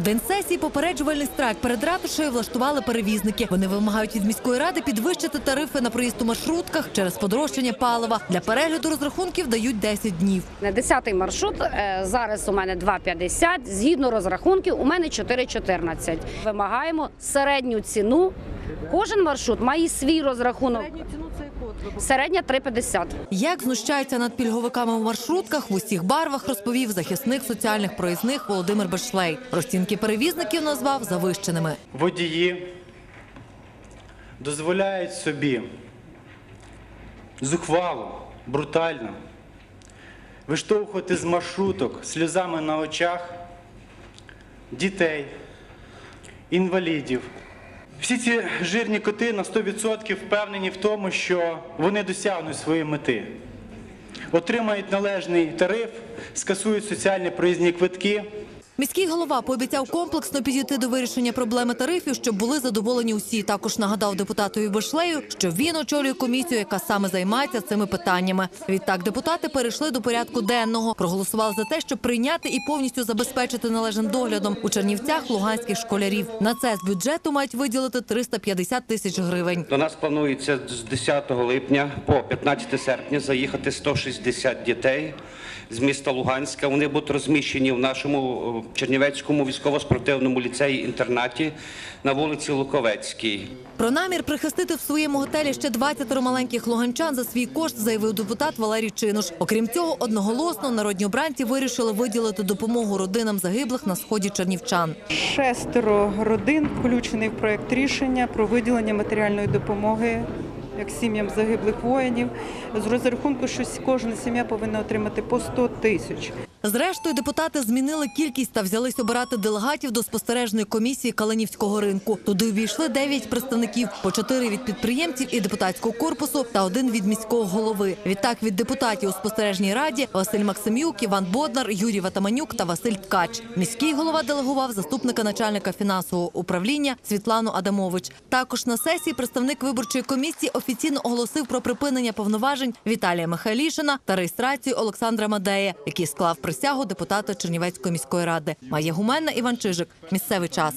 День сесії попереджувальний страйк перед ратушею влаштували перевізники. Вони вимагають від міської ради підвищити тарифи на проїзд у маршрутках через подорожчання палива. Для перегляду розрахунків дають 10 днів. На 10-й маршрут е, зараз у мене 2,50. Згідно розрахунків, у мене 4,14. Вимагаємо середню ціну. Кожен маршрут має свій розрахунок. Середня 3,50. Як знущаються над пільговиками у маршрутках в усіх барвах, розповів захисник соціальних проїзних Володимир Бешлей. Розцінки перевізників назвав завищеними. водії дозволяють собі зухвало, брутально виштовхувати з маршруток сльозами на очах дітей, інвалідів. Всі ці жирні коти на 100% впевнені в тому, що вони досягнуть своєї мети. Отримають належний тариф, скасують соціальні проїзні квитки. Міський голова пообіцяв комплексно підійти до вирішення проблеми тарифів, щоб були задоволені усі. Також нагадав депутатові Бешлею, що він очолює комісію, яка саме займається цими питаннями. Відтак депутати перейшли до порядку денного. Проголосували за те, щоб прийняти і повністю забезпечити належним доглядом у Чернівцях луганських школярів. На це з бюджету мають виділити 350 тисяч гривень. До нас планується з 10 липня по 15 серпня заїхати 160 дітей з міста Луганська. Вони будуть розміщені в нашому е, Чернівецькому військово-спортивному ліцеї-інтернаті на вулиці Луковецькій. Про намір прихистити в своєму готелі ще 20 маленьких луганчан за свій кошт заявив депутат Валерій Чинуш. Окрім цього, одноголосно народні обранці вирішили виділити допомогу родинам загиблих на сході чернівчан. Шестеро родин включений в проект рішення про виділення матеріальної допомоги як сім'ям загиблих воїнів з розрахунку, що кожна сім'я повинна отримати по 100 тисяч. Зрештою, депутати змінили кількість та взялись обирати делегатів до спостережної комісії Калинівського ринку. Туди увійшли 9 представників, по 4 від підприємців і депутатського корпусу та один від міського голови. Відтак від депутатів у спостережній раді Василь Максимюк, Іван Боднар, Юрій Ватаманюк та Василь Ткач. Міський голова делегував заступника начальника фінансового управління Світлану Адамович. Також на сесії представник виборчої комісії офіційно оголосив про припинення повноважень Віталія Михайлішина та реєстрацію Олександра Мадея, який склав присягу депутата Чернівецької міської ради. Має Гуменна Іван Чижик. Місцевий час.